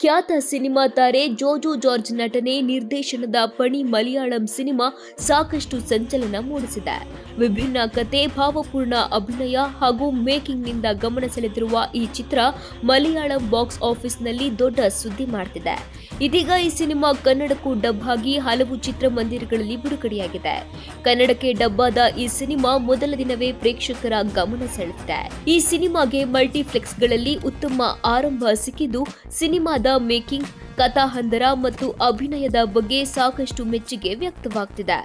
ಖ್ಯಾತ ಸಿನಿಮಾ ತಾರೆ ಜೋಜೋ ಜಾರ್ಜ್ ನಟನೆ ನಿರ್ದೇಶನದ ಪಣಿ ಮಲಯಾಳಂ ಸಿನಿಮಾ ಸಾಕಷ್ಟು ಸಂಚಲನ ಮೂಡಿಸಿದೆ. ವಿಭಿನ್ನ ಕತೆ, ಭಾವಪೂರ್ಣ ಅಭಿನಯ ಹಾಗೂ ಮೇಕಿಂಗ್ನಿಂದ ಗಮನ ಸೆಳೆದಿರುವ ಈ ಚಿತ್ರ ಮಲಯಾಳಂ ಬಾಕ್ಸ್ ಆಫೀಸ್ನಲ್ಲಿ ದೊಡ್ಡ ಸುದ್ದಿ ಮಾಡ್ತಿದೆ. ಇದೀಗ ಈ ಸಿನಿಮಾ ಕನ್ನಡಕ್ಕೂ ಡಬ್ ಆಗಿ ಹಲವು ಚಿತ್ರಮಂದಿರಗಳಲ್ಲಿ ಬಿಡುಗಡೆಯಾಗಿದೆ. ಕನ್ನಡಕ್ಕೆ ಡಬ್ಬಾದ ಈ ಸಿನಿಮಾ ಮೊದಲ ದಿನವೇ ಪ್ರೇಕ್ಷಕರ ಗಮನ ಸೆಳೆದಿದೆ. ಈ ಸಿನಿಮಾಗೆ ಮಲ್ಟಿಪ್ಲೆಕ್ಸ್ಗಳಲ್ಲಿ ಉತ್ತಮ ಆರಂಭ ಸಿಕ್ಕಿದ್ದು, ಸಿನಿಮಾದ ಮೇಕಿಂಗ್, ಕಥಾಹಂದರ ಮತ್ತು ಅಭಿನಯದ ಬಗ್ಗೆ ಸಾಕಷ್ಟು ಮೆಚ್ಚುಗೆ ವ್ಯಕ್ತವಾಗ್ತಿದೆ.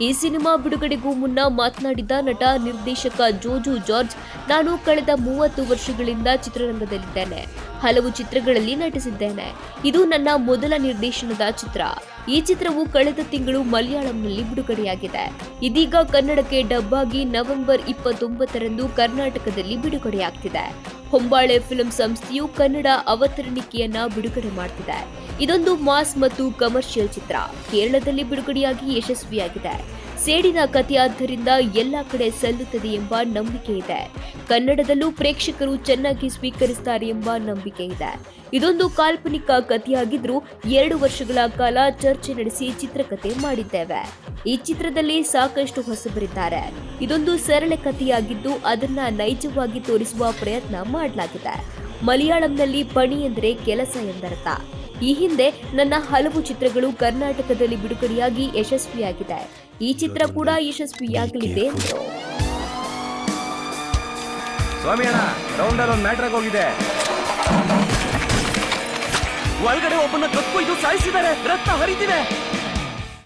ಈ ಸಿನಿಮಾ ಬಿಡುಗಡೆಗೂ ಮುನ್ನ ಮಾತನಾಡಿದ ನಟ, ನಿರ್ದೇಶಕ ಜೋಜು ಜಾರ್ಜ್, ನಾನು ಕಳೆದ ಮೂವತ್ತು ವರ್ಷಗಳಿಂದ ಚಿತ್ರರಂಗದಲ್ಲಿದ್ದೇನೆ. ಹಲವು ಚಿತ್ರಗಳಲ್ಲಿ ನಟಿಸಿದ್ದೇನೆ. ಇದು ನನ್ನ ಮೊದಲ ನಿರ್ದೇಶನದ ಚಿತ್ರ. ಈ ಚಿತ್ರವು ಕಳೆದ ತಿಂಗಳು ಮಲಯಾಳಂನಲ್ಲಿ ಬಿಡುಗಡೆಯಾಗಿದೆ. ಇದೀಗ ಕನ್ನಡಕ್ಕೆ ಡಬ್ ಆಗಿ ನವೆಂಬರ್ ಇಪ್ಪತ್ತೊಂಬತ್ತರಂದು ಕರ್ನಾಟಕದಲ್ಲಿ ಬಿಡುಗಡೆಯಾಗ್ತಿದೆ. ಹೊಂಬಾಳೆ ಫಿಲಂ ಸಂಸ್ಥೆಯು ಕನ್ನಡ ಅವತರಣಿಕೆಯನ್ನ ಬಿಡುಗಡೆ ಮಾಡ್ತಿದೆ. ಇದೊಂದು ಮಾಸ್ ಮತ್ತು ಕಮರ್ಷಿಯಲ್ ಚಿತ್ರ. ಕೇರಳದಲ್ಲಿ ಬಿಡುಗಡೆಯಾಗಿ ಯಶಸ್ವಿಯಾಗಿದೆ. ಸೇಡಿನ ಕಥೆಯಾದ್ದರಿಂದ ಎಲ್ಲ ಕಡೆ ಸಲ್ಲುತ್ತದೆ ಎಂಬ ನಂಬಿಕೆ ಇದೆ. ಕನ್ನಡದಲ್ಲೂ ಪ್ರೇಕ್ಷಕರು ಚೆನ್ನಾಗಿ ಸ್ವೀಕರಿಸುತ್ತಾರೆ ಎಂಬ ನಂಬಿಕೆ ಇದೆ. ಇದೊಂದು ಕಾಲ್ಪನಿಕ ಕಥೆಯಾಗಿದ್ರೂ ಎರಡು ವರ್ಷಗಳ ಕಾಲ ಚರ್ಚೆ ನಡೆಸಿ ಚಿತ್ರಕಥೆ ಮಾಡಿದ್ದೇವೆ. ಈ ಚಿತ್ರದಲ್ಲಿ ಸಾಕಷ್ಟು ಹೊಸಬರಿದ್ದಾರೆ. ಇದೊಂದು ಸರಳ ಕಥೆಯಾಗಿದ್ದು ಅದನ್ನ ನೈಜವಾಗಿ ತೋರಿಸುವ ಪ್ರಯತ್ನ ಮಾಡಲಾಗಿದೆ. ಮಲಯಾಳಂನಲ್ಲಿ ಪಣಿ ಎಂದರೆ ಕೆಲಸ ಎಂದರ್ಥ. ಈ ಹಿಂದೆ ನನ್ನ ಹಲವು ಚಿತ್ರಗಳು ಕರ್ನಾಟಕದಲ್ಲಿ ಬಿಡುಗಡೆಯಾಗಿ ಯಶಸ್ವಿಯಾಗಿದೆ. ಈ ಚಿತ್ರ ಕೂಡ ಯಶಸ್ವಿಯಾಗಲಿದೆ. ಎಂದರು ಸ್ವಾಮಿ ಒಳಗಡೆ ಒಬ್ಬನ ಕಕ್ಕೊಯ್ದು ಸಾಯಿಸಿದ್ದಾರೆ ರಕ್ತ ಹರಿತಿದೆ.